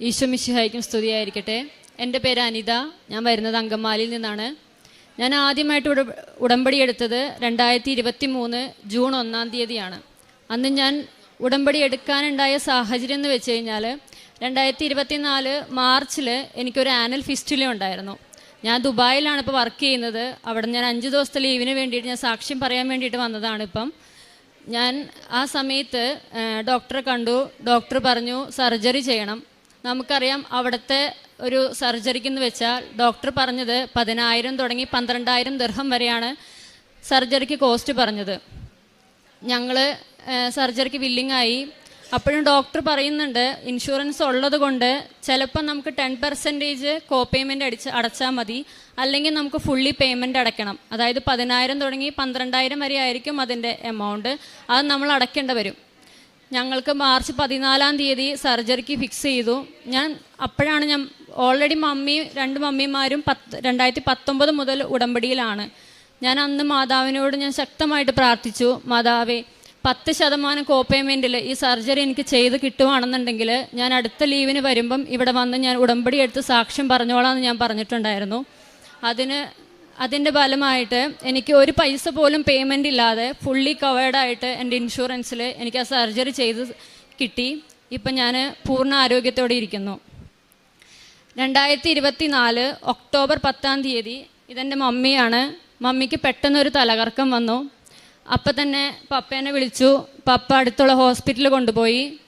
ഈശോ മിശിഹായിക്കും സ്തുതിയായിരിക്കട്ടെ. എന്റെ പേര് അനിത. ഞാൻ വരുന്നത് അങ്കമാലിയിൽ നിന്നാണ്. ഞാൻ ആദ്യമായിട്ട് ഉട ഉടമ്പടി എടുത്തത് രണ്ടായിരത്തി ഇരുപത്തി മൂന്ന് ജൂൺ ഒന്നാം തീയതിയാണ്. അന്ന് ഞാൻ ഉടമ്പടി എടുക്കാനുണ്ടായ സാഹചര്യം എന്ന് വെച്ച് കഴിഞ്ഞാൽ രണ്ടായിരത്തി ഇരുപത്തി നാല് മാർച്ചിൽ എനിക്കൊരു ആനൽ ഫിസ്റ്റുല ഉണ്ടായിരുന്നു. ഞാൻ ദുബായിലാണ് ഇപ്പോൾ വർക്ക് ചെയ്യുന്നത്. അവിടെ ഞാൻ അഞ്ച് ദിവസത്തെ ലീവിന് വേണ്ടിയിട്ട് ഞാൻ സാക്ഷ്യം പറയാൻ വേണ്ടിയിട്ട് വന്നതാണ് ഇപ്പം. ഞാൻ ആ സമയത്ത് ഡോക്ടറെ കണ്ടു. ഡോക്ടർ പറഞ്ഞു സർജറി ചെയ്യണം. നമുക്കറിയാം അവിടുത്തെ ഒരു സർജറിക്ക് എന്ന് വെച്ചാൽ ഡോക്ടർ പറഞ്ഞത് പതിനായിരം തുടങ്ങി പന്ത്രണ്ടായിരം ദർഹം വരെയാണ് സർജറിക്ക് കോസ്റ്റ് പറഞ്ഞത്. ഞങ്ങൾ സർജറിക്ക് വില്ലിംഗ് ആയി. അപ്പോഴും ഡോക്ടർ പറയുന്നുണ്ട് ഇൻഷുറൻസ് ഉള്ളത് കൊണ്ട് ചിലപ്പോൾ നമുക്ക് ടെൻ പെർസെന്റേജ് കോ പേയ്മെന്റ് അടിച്ച് അടച്ചാൽ മതി. അല്ലെങ്കിൽ നമുക്ക് ഫുള്ളി പേയ്മെന്റ് അടയ്ക്കണം. അതായത് പതിനായിരം തുടങ്ങി പന്ത്രണ്ടായിരം വരെ ആയിരിക്കും അതിന്റെ എമൗണ്ട് അത് നമ്മൾ അടയ്ക്കേണ്ടി വരും. ഞങ്ങൾക്ക് മാർച്ച് പതിനാലാം തീയതി സർജറിക്ക് ഫിക്സ് ചെയ്തു. ഞാൻ അപ്പോഴാണ് ഞാൻ ഓൾറെഡി മമ്മി രണ്ട് മമ്മിമാരും പത്ത് രണ്ടായിരത്തി പത്തൊമ്പത് മുതൽ ഉടമ്പടിയിലാണ്. ഞാൻ അന്ന് മാതാവിനോട് ഞാൻ ശക്തമായിട്ട് പ്രാർത്ഥിച്ചു മാതാവേ പത്ത് ശതമാനം കോ പേയ്മെന്റിൽ ഈ സർജറി എനിക്ക് ചെയ്ത് കിട്ടുവാണെന്നുണ്ടെങ്കിൽ ഞാൻ അടുത്ത ലീവിന് വരുമ്പം ഇവിടെ വന്ന് ഞാൻ ഉടമ്പടി എടുത്ത് സാക്ഷ്യം പറഞ്ഞോളാം എന്ന് ഞാൻ പറഞ്ഞിട്ടുണ്ടായിരുന്നു. അതിന് അതിന്റെ ഫലമായിട്ട് എനിക്ക് ഒരു പൈസ പോലും പേയ്മെന്റ് ഇല്ലാതെ ഫുള്ളി കവേർഡായിട്ട് എന്റെ ഇൻഷുറൻസിൽ എനിക്ക് ആ സർജറി ചെയ്ത് കിട്ടി. ഇപ്പം ഞാൻ പൂർണ ആരോഗ്യത്തോടെ ഇരിക്കുന്നു. രണ്ടായിരത്തി ഇരുപത്തി നാല് ഒക്ടോബർ പത്താം തീയതി ഇതെന്റെ മമ്മിയാണ്. മമ്മിക്ക് പെട്ടെന്നൊരു തലകറക്കം വന്നു. അപ്പം തന്നെ പപ്പേനെ വിളിച്ചു. പപ്പ അടുത്തുള്ള ഹോസ്പിറ്റലിൽ കൊണ്ടുപോയി.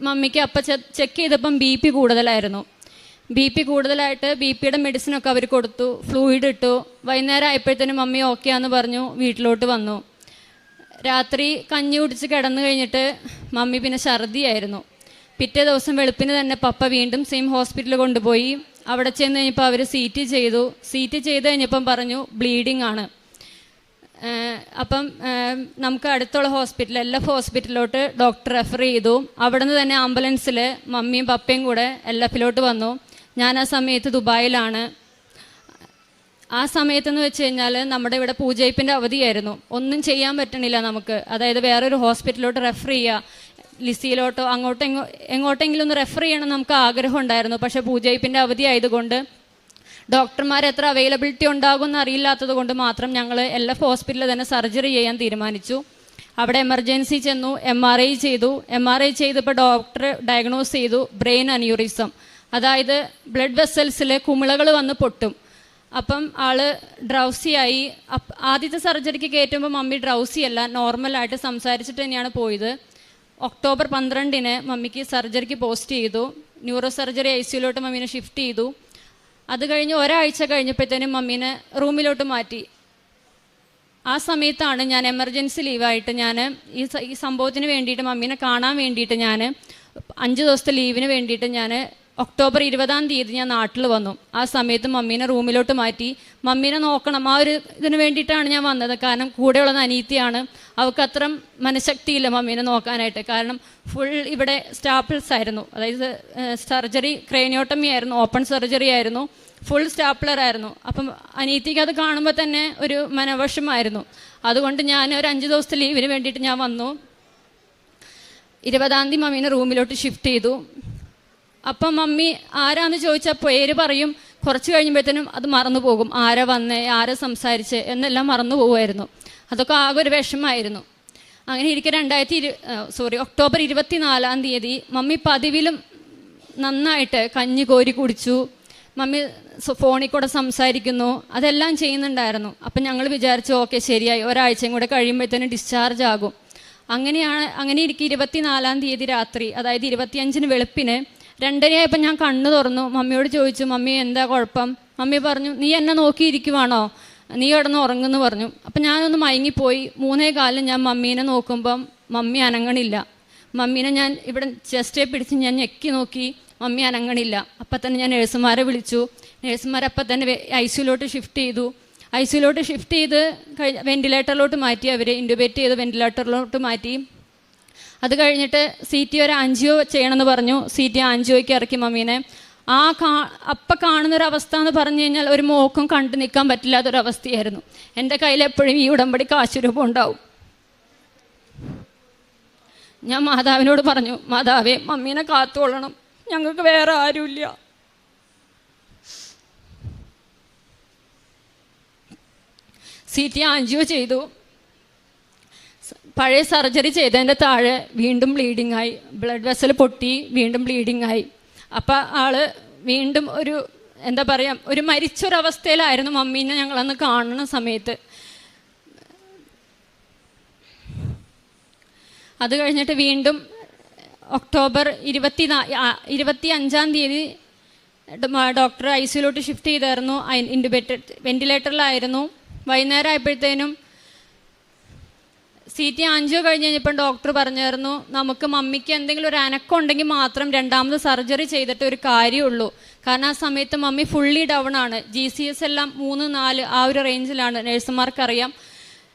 മമ്മിക്ക് അപ്പം ചെക്ക് ചെയ്തപ്പം ബി പി കൂടുതലായിരുന്നു. ബി പി കൂടുതലായിട്ട് ബി പിയുടെ മെഡിസിനൊക്കെ അവർ കൊടുത്തു. ഫ്ലൂയിഡ് ഇട്ടു. വൈകുന്നേരം ആയപ്പോഴത്തേനും മമ്മി ഓക്കെ ആന്ന് പറഞ്ഞു വീട്ടിലോട്ട് വന്നു. രാത്രി കഞ്ഞി കുടിച്ച് കിടന്നു കഴിഞ്ഞിട്ട് മമ്മി പിന്നെ ഛർദിയായിരുന്നു. പിറ്റേ ദിവസം വെളുപ്പിന് തന്നെ പപ്പ വീണ്ടും സെയിം ഹോസ്പിറ്റലിൽ കൊണ്ടുപോയി. അവിടെ ചെന്ന് കഴിഞ്ഞപ്പോൾ അവർ സി ടി ചെയ്തു. സി ടി ചെയ്ത് കഴിഞ്ഞപ്പം പറഞ്ഞു ബ്ലീഡിംഗ് ആണ്. അപ്പം നമുക്ക് അടുത്തുള്ള ഹോസ്പിറ്റൽ എൽ എഫ് ഹോസ്പിറ്റലിലോട്ട് ഡോക്ടർ റെഫർ ചെയ്തു. അവിടെ നിന്ന് തന്നെ ആംബുലൻസിൽ മമ്മിയും പപ്പയും കൂടെ എൽ എഫിലോട്ട് വന്നു. ഞാൻ ആ സമയത്ത് ദുബായിലാണ്. ആ സമയത്തെന്ന് വെച്ച് കഴിഞ്ഞാൽ നമ്മുടെ ഇവിടെ പൂജയിപ്പിന്റെ അവധിയായിരുന്നു. ഒന്നും ചെയ്യാൻ പറ്റണില്ല നമുക്ക്. അതായത് വേറൊരു ഹോസ്പിറ്റലിലോട്ട് റെഫർ ചെയ്യുക ലിസിയിലോട്ടോ അങ്ങോട്ടോ എങ്ങോ എങ്ങോട്ടെങ്കിലും ഒന്ന് റെഫർ ചെയ്യണം നമുക്ക് ആഗ്രഹം ഉണ്ടായിരുന്നു. പക്ഷെ പൂജയിപ്പിന്റെ അവധി ആയതുകൊണ്ട് ഡോക്ടർമാർ എത്ര അവൈലബിലിറ്റി ഉണ്ടാകുമെന്ന് അറിയില്ലാത്തത് കൊണ്ട് മാത്രം ഞങ്ങൾ എൽ എഫ് ഹോസ്പിറ്റലിൽ തന്നെ സർജറി ചെയ്യാൻ തീരുമാനിച്ചു. അവിടെ എമർജൻസി ചെന്നു എം ആർ ഐ ചെയ്തു. എം ആർ ഐ ചെയ്തപ്പോൾ ഡോക്ടർ ഡയഗ്നോസ് ചെയ്തു ബ്രെയിൻ അന്യൂറിസം അതായത് ബ്ലഡ് വെസൽസിൽ കുമിളകൾ വന്ന് പൊട്ടും. അപ്പം ആൾ ഡ്രൗസിയായി ആദ്യത്തെ സർജറിക്ക് കയറ്റുമ്പോൾ മമ്മി ഡ്രൗസി അല്ല നോർമലായിട്ട് സംസാരിച്ചിട്ട് തന്നെയാണ് പോയത്. ഒക്ടോബർ പന്ത്രണ്ടിന് മമ്മിക്ക് സർജറിക്ക് പോസ്റ്റ് ചെയ്തു. ന്യൂറോ സർജറി ഐ സിയിലോട്ട് മമ്മീനെ ഷിഫ്റ്റ് ചെയ്തു. അത് കഴിഞ്ഞ് ഒരാഴ്ച കഴിഞ്ഞപ്പോഴത്തേനും മമ്മീനെ റൂമിലോട്ട് മാറ്റി. ആ സമയത്താണ് ഞാൻ എമർജൻസി ലീവായിട്ട് ഞാൻ ഈ ഈ സംഭവത്തിന് വേണ്ടിയിട്ട് മമ്മീനെ കാണാൻ വേണ്ടിയിട്ട് ഞാൻ അഞ്ച് ദിവസത്തെ ലീവിന് വേണ്ടിയിട്ട് ഞാൻ ഒക്ടോബർ ഇരുപതാം തീയതി ഞാൻ നാട്ടിൽ വന്നു. ആ സമയത്ത് മമ്മീനെ റൂമിലോട്ട് മാറ്റി. മമ്മീനെ നോക്കണം. ആ ഒരു ഇതിന് വേണ്ടിയിട്ടാണ് ഞാൻ വന്നത്. കാരണം കൂടെയുള്ളത് അനീത്തിയാണ് അവൾക്ക് അത്ര മനഃശക്തിയില്ല മമ്മീനെ നോക്കാനായിട്ട്. കാരണം ഫുൾ ഇവിടെ സ്റ്റാപ്പിൾസ് ആയിരുന്നു. അതായത് സർജറി ക്രേനിയോട്ടമി ആയിരുന്നു. ഓപ്പൺ സർജറി ആയിരുന്നു. ഫുൾ സ്റ്റാപ്ലർ ആയിരുന്നു. അപ്പം അനീതിക്ക് അത് കാണുമ്പോൾ തന്നെ ഒരു മനവശമായിരുന്നു. അതുകൊണ്ട് ഞാൻ ഒരു അഞ്ച് ദിവസത്തെ ലീവിന് വേണ്ടിയിട്ട് ഞാൻ വന്നു. ഇരുപതാം തീയതി മമ്മീനെ റൂമിലോട്ട് ഷിഫ്റ്റ് ചെയ്തു. അപ്പം മമ്മി ആരാന്ന് ചോദിച്ചാൽ പേര് പറയും. കുറച്ച് കഴിയുമ്പോഴത്തേനും അത് മറന്നു പോകും. ആരാ വന്നേ ആരാ സംസാരിച്ച് എന്നെല്ലാം മറന്നു പോകുമായിരുന്നു. അതൊക്കെ ആകെ ഒരു വിഷമമായിരുന്നു. അങ്ങനെ ഇരിക്കെ രണ്ടായിരത്തി ഇരു സോറി ഒക്ടോബർ ഇരുപത്തി നാലാം തീയതി മമ്മി പതിവിലും നന്നായിട്ട് കഞ്ഞി കോരി കുടിച്ചു. മമ്മി ഫോണിൽ കൂടെ സംസാരിക്കുന്നു. അതെല്ലാം ചെയ്യുന്നുണ്ടായിരുന്നു. അപ്പം ഞങ്ങൾ വിചാരിച്ചു ഓക്കെ ശരിയായി. ഒരാഴ്ചയും കൂടെ കഴിയുമ്പോഴത്തേനും ഡിസ്ചാർജ് ആകും. അങ്ങനെയാണ് അങ്ങനെ ഇരിക്കും ഇരുപത്തിനാലാം തീയതി രാത്രി അതായത് ഇരുപത്തിയഞ്ചിന് വെളുപ്പിന് രണ്ടരയായപ്പോൾ ഞാൻ കണ്ണു തുറന്നു. മമ്മിയോട് ചോദിച്ചു മമ്മി എന്താ കുഴപ്പം? മമ്മി പറഞ്ഞു നീ എന്നെ നോക്കിയിരിക്കുവാണോ? നീ കിടന്ന് ഉറങ്ങുന്നു പറഞ്ഞു. അപ്പം ഞാനൊന്ന് മയങ്ങിപ്പോയി. മൂന്നേ കാലം ഞാൻ മമ്മീനെ നോക്കുമ്പം മമ്മി അനങ്ങണില്ല. മമ്മീനെ ഞാൻ ഇവിടെ ചെസ്റ്റേ പിടിച്ച് ഞാൻ ഞെക്കി നോക്കി മമ്മി അനങ്ങണില്ല. അപ്പം തന്നെ ഞാൻ നേഴ്സുമാരെ വിളിച്ചു. നഴ്സുമാർ അപ്പം തന്നെ ഐ സിയിലോട്ട് ഷിഫ്റ്റ് ചെയ്തു. ഐ സിയിലോട്ട് ഷിഫ്റ്റ് ചെയ്ത് വെന്റിലേറ്ററിലോട്ട് മാറ്റി അവരെ ഇന്റുബേറ്റ് ചെയ്ത് വെന്റിലേറ്ററിലോട്ട് മാറ്റി. അത് കഴിഞ്ഞിട്ട് സി ടി ഒരു ആൻജിയോ ചെയ്യണമെന്ന് പറഞ്ഞു. സി ടി ആൻജിയോയ്ക്ക് ഇറക്കി മമ്മീനെ. ആ കാ അപ്പം കാണുന്നൊരവസ്ഥ എന്ന് പറഞ്ഞു കഴിഞ്ഞാൽ ഒരു മോക്കും കണ്ടു നിൽക്കാൻ പറ്റില്ലാത്തൊരവസ്ഥയായിരുന്നു. എന്റെ കയ്യിൽ എപ്പോഴും ഈ ഉടമ്പടി കാശുരൂപം ഉണ്ടാവും. ഞാൻ മാതാവിനോട് പറഞ്ഞു മാതാവേ മമ്മീനെ കാത്തുകൊള്ളണം ഞങ്ങൾക്ക് വേറെ ആരുമില്ല. സി ടി ആൻജിയോ ചെയ്തു. പഴയ സർജറി ചെയ്തതിന്റെ താഴെ വീണ്ടും ബ്ലീഡിംഗ് ആയി. ബ്ലഡ് വെസൽ പൊട്ടി വീണ്ടും ബ്ലീഡിംഗ് ആയി. അപ്പം ആൾ വീണ്ടും ഒരു എന്താ പറയുക ഒരു മരിച്ചൊരവസ്ഥയിലായിരുന്നു മമ്മീനെ ഞങ്ങളന്ന് കാണുന്ന സമയത്ത്. അത് കഴിഞ്ഞിട്ട് വീണ്ടും ഒക്ടോബർ ഇരുപത്തി ഇരുപത്തി അഞ്ചാം തീയതി ഡോക്ടർ ഐ സിയിലോട്ട് ഷിഫ്റ്റ് ചെയ്തായിരുന്നു. ഇൻഡുബേറ്റഡ് വെന്റിലേറ്ററിലായിരുന്നു വൈകുന്നേരം ആയപ്പോഴത്തേനും സി ടി ആൻജിയോ കഴിഞ്ഞ് കഴിഞ്ഞപ്പോൾ ഡോക്ടർ പറഞ്ഞായിരുന്നു നമുക്ക് മമ്മിക്ക് എന്തെങ്കിലും ഒരു അനക്കം ഉണ്ടെങ്കിൽ മാത്രം രണ്ടാമത് സർജറി ചെയ്തിട്ട് ഒരു കാര്യമുള്ളൂ. കാരണം ആ സമയത്ത് മമ്മി ഫുള്ളി ഡൗൺ ആണ്. ജി സി എസ് എല്ലാം മൂന്ന് നാല് ആ ഒരു റേഞ്ചിലാണ് നഴ്സുമാർക്കറിയാം.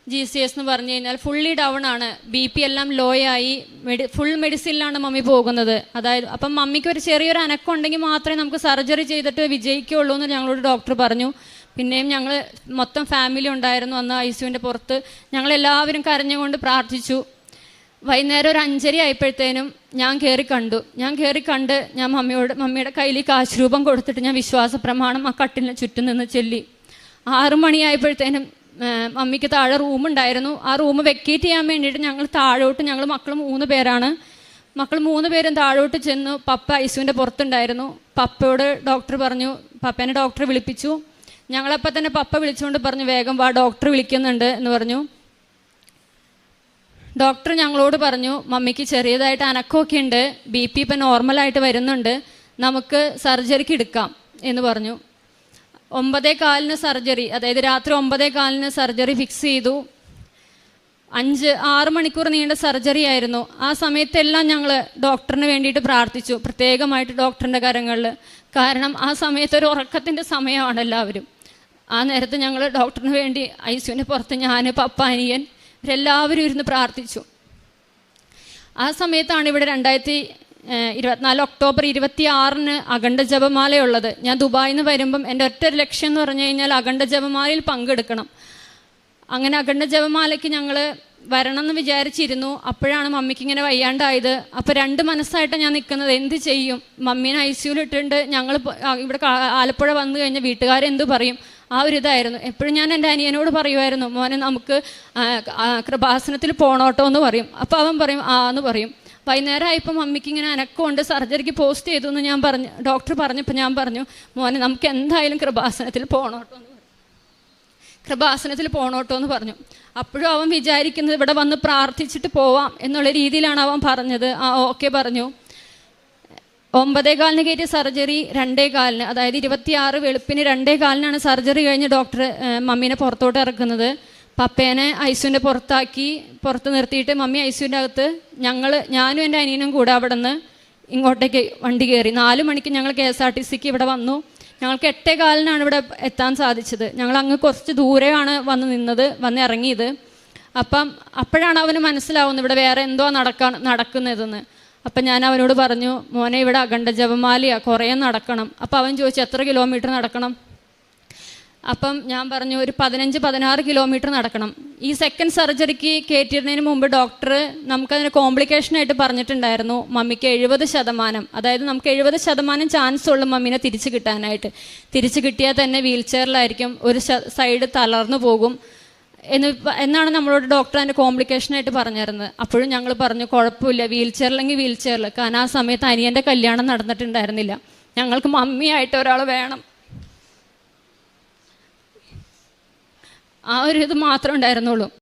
ജി സി എസ് എന്ന് പറഞ്ഞു കഴിഞ്ഞാൽ ഫുള്ളി ഡൗൺ ആണ്. ബി പി എല്ലാം ലോ ആയി. മെഡി ഫുൾ മെഡിസിനിലാണ് മമ്മി പോകുന്നത്. അതായത് അപ്പം മമ്മിക്ക് ഒരു ചെറിയൊരു അനക്കം ഉണ്ടെങ്കിൽ മാത്രമേ നമുക്ക് സർജറി ചെയ്തിട്ട് വിജയിക്കുകയുള്ളൂ എന്ന് ഞങ്ങളോട് ഡോക്ടർ പറഞ്ഞു. പിന്നെയും ഞങ്ങൾ മൊത്തം ഫാമിലി ഉണ്ടായിരുന്നു അന്ന് ഐ സിയുവിന്റെ പുറത്ത്. ഞങ്ങളെല്ലാവരും കരഞ്ഞുകൊണ്ട് പ്രാർത്ഥിച്ചു. വൈകുന്നേരം ഒരു അഞ്ചര ആയപ്പോഴത്തേനും ഞാൻ കയറി കണ്ടു. ഞാൻ കയറി കണ്ട് ഞാൻ മമ്മിയോട് മമ്മിയുടെ കയ്യിൽ ആശ്രൂപം കൊടുത്തിട്ട് ഞാൻ വിശ്വാസ പ്രമാണം ആ കട്ടിലിന് ചുറ്റും നിന്ന് ചൊല്ലി. ആറു മണിയായപ്പോഴത്തേനും മമ്മിക്ക് താഴെ റൂം ഉണ്ടായിരുന്നു. ആ റൂം വെക്കേറ്റ് ചെയ്യാൻ വേണ്ടിയിട്ട് ഞങ്ങൾ താഴോട്ട് ഞങ്ങൾ മക്കൾ മൂന്ന് പേരാണ്. മക്കൾ മൂന്ന് പേരും താഴോട്ട് ചെന്നു. പപ്പ ഐസുവിന്റെ പുറത്തുണ്ടായിരുന്നു. പപ്പയോട് ഡോക്ടർ പറഞ്ഞു. പപ്പേനെ ഡോക്ടറെ വിളിപ്പിച്ചു. ഞങ്ങളപ്പോൾ തന്നെ പപ്പ വിളിച്ചുകൊണ്ട് പറഞ്ഞു വേഗം വാ ഡോക്ടർ വിളിക്കുന്നുണ്ട് എന്ന് പറഞ്ഞു. ഡോക്ടർ ഞങ്ങളോട് പറഞ്ഞു മമ്മിക്ക് ചെറിയതായിട്ട് അനക്കമൊക്കെ ഉണ്ട് ബി പി ഇപ്പം നോർമലായിട്ട് വരുന്നുണ്ട് നമുക്ക് സർജറിക്ക് എടുക്കാം എന്ന് പറഞ്ഞു. ഒമ്പതേ കാലിന് സർജറി അതായത് രാത്രി ഒമ്പതേ കാലിന് സർജറി ഫിക്സ് ചെയ്തു. അഞ്ച് ആറ് മണിക്കൂർ നീണ്ട സർജറി ആയിരുന്നു. ആ സമയത്തെല്ലാം ഞങ്ങൾ ഡോക്ടറിന് വേണ്ടിയിട്ട് പ്രാർത്ഥിച്ചു പ്രത്യേകമായിട്ട് ഡോക്ടറിന്റെ കരങ്ങളിൽ കാരണം ആ സമയത്ത് ഒരു ഉറക്കത്തിന്റെ സമയമാണ് എല്ലാവരും. ആ നേരത്ത് ഞങ്ങൾ ഡോക്ടറിന് വേണ്ടി ഐ സിയുവിന്റെ പുറത്ത് ഞാൻ പപ്പ അനിയൻ ഇവരെല്ലാവരും ഇരുന്ന് പ്രാർത്ഥിച്ചു. ആ സമയത്താണ് ഇവിടെ രണ്ടായിരത്തി ഇരുപത്തിനാല് ഒക്ടോബർ ഇരുപത്തി ആറിന് അഖണ്ഡ ജപമാലയുള്ളത് ഞാൻ ദുബായിൽ നിന്ന് വരുമ്പം എന്റെ ഒറ്റ ഒരു ലക്ഷ്യം എന്ന് പറഞ്ഞു കഴിഞ്ഞാൽ അഖണ്ഡ ജപമാലയിൽ പങ്കെടുക്കണം. അങ്ങനെ അഖണ്ഡ ജപമാലയ്ക്ക് ഞങ്ങൾ വരണം എന്ന് വിചാരിച്ചിരുന്നു. അപ്പോഴാണ് മമ്മിക്ക് ഇങ്ങനെ വയ്യാണ്ടായത്. അപ്പോൾ രണ്ട് മനസ്സായിട്ട് ഞാൻ നിൽക്കുന്നത്. എന്ത് ചെയ്യും? മമ്മീനെ ഐ സിയുൽ ഇട്ടിട്ടുണ്ട് ഞങ്ങൾ ഇവിടെ ആലപ്പുഴ വന്നു കഴിഞ്ഞാൽ വീട്ടുകാരെന്ത് പറയും? ആ ഒരു ഇതായിരുന്നു. എപ്പോഴും ഞാൻ എന്റെ അനിയനോട് പറയുമായിരുന്നു മോനെ നമുക്ക് കൃപാസനത്തിൽ പോണോട്ടോ എന്ന് പറയും. അപ്പോൾ അവൻ പറയും ആ എന്ന് പറയും. വൈകുന്നേരം ആയപ്പോൾ മമ്മിക്ക് ഇങ്ങനെ അനക്കമുണ്ട് സർജറിക്ക് പോസ്റ്റ് ചെയ്തു എന്ന് ഞാൻ പറഞ്ഞു ഡോക്ടർ പറഞ്ഞപ്പോൾ ഞാൻ പറഞ്ഞു മോനെ നമുക്ക് എന്തായാലും കൃപാസനത്തിൽ പോണോട്ടോ എന്ന് കൃപാസനത്തിൽ പോണോട്ടോ എന്ന് പറഞ്ഞു. അപ്പോഴും അവൻ വിചാരിക്കുന്നത് ഇവിടെ വന്ന് പ്രാർത്ഥിച്ചിട്ട് പോവാം എന്നുള്ള രീതിയിലാണ് അവൻ പറഞ്ഞത്. ആ ഓക്കെ പറഞ്ഞു. ഒമ്പതേ കാലിന് കയറ്റിയ സർജറി രണ്ടേ കാലിന് അതായത് ഇരുപത്തിയാറ് വെളുപ്പിന് രണ്ടേ കാലിനാണ് സർജറി കഴിഞ്ഞ് ഡോക്ടർ മമ്മീനെ പുറത്തോട്ട് ഇറക്കുന്നത്. പപ്പേനെ ഐസുവിന്റെ പുറത്താക്കി പുറത്ത് നിർത്തിയിട്ട് മമ്മി ഐസുവിന്റെ അകത്ത് ഞങ്ങൾ ഞാനും എന്റെ അനിയനും കൂടെ അവിടെ നിന്ന് ഇങ്ങോട്ടേക്ക് വണ്ടി കയറി. നാല് മണിക്ക് ഞങ്ങൾ കെ എസ് ആർ ടി സിക്ക് ഇവിടെ വന്നു. ഞങ്ങൾക്ക് എട്ടേ കാലിനാണ് ഇവിടെ എത്താൻ സാധിച്ചത്. ഞങ്ങൾ അങ്ങ് കുറച്ച് ദൂരെയാണ് വന്ന് നിന്നത് വന്ന് ഇറങ്ങിയത്. അപ്പം അപ്പോഴാണ് അവന് മനസ്സിലാവുന്നത് ഇവിടെ വേറെ എന്തോ നടക്കാൻ നടക്കുന്നതെന്ന്. അപ്പം ഞാൻ അവനോട് പറഞ്ഞു മോനെ ഇവിടെ അഖണ്ഡ ജപമാലയാണ് കുറേ നടക്കണം. അപ്പം അവൻ ചോദിച്ചു എത്ര കിലോമീറ്റർ നടക്കണം? അപ്പം ഞാൻ പറഞ്ഞു ഒരു പതിനഞ്ച് പതിനാറ് കിലോമീറ്റർ നടക്കണം. ഈ സെക്കൻഡ് സർജറിക്ക് കയറ്റിയിരുന്നതിന് മുമ്പ് ഡോക്ടർ നമുക്കതിന് കോംപ്ലിക്കേഷനായിട്ട് പറഞ്ഞിട്ടുണ്ടായിരുന്നു മമ്മിക്ക് എഴുപത് ശതമാനം. അതായത് നമുക്ക് എഴുപത് ശതമാനം ചാൻസ് ഉള്ളു മമ്മീനെ തിരിച്ചു കിട്ടാനായിട്ട്. തിരിച്ചു കിട്ടിയാൽ തന്നെ വീൽ ചെയറിലായിരിക്കും ഒരു സൈഡ് തളർന്നു പോകും. എന്ന് എന്നാണ് നമ്മളോട് ഡോക്ടർ അതിന്റെ കോംപ്ലിക്കേഷൻ ആയിട്ട് പറഞ്ഞിരുന്നത്. അപ്പോഴും ഞങ്ങൾ പറഞ്ഞു കുഴപ്പമില്ല വീൽ ചെയറിലെങ്കിൽ വീൽ ചെയറിൽ കാരണം ആ സമയത്ത് അനിയന്റെ കല്യാണം നടന്നിട്ടുണ്ടായിരുന്നില്ല. ഞങ്ങൾക്ക് മമ്മിയായിട്ട് ഒരാൾ വേണം. ആ ഒരു ഇത് മാത്രമേ ഉണ്ടായിരുന്നുള്ളൂ.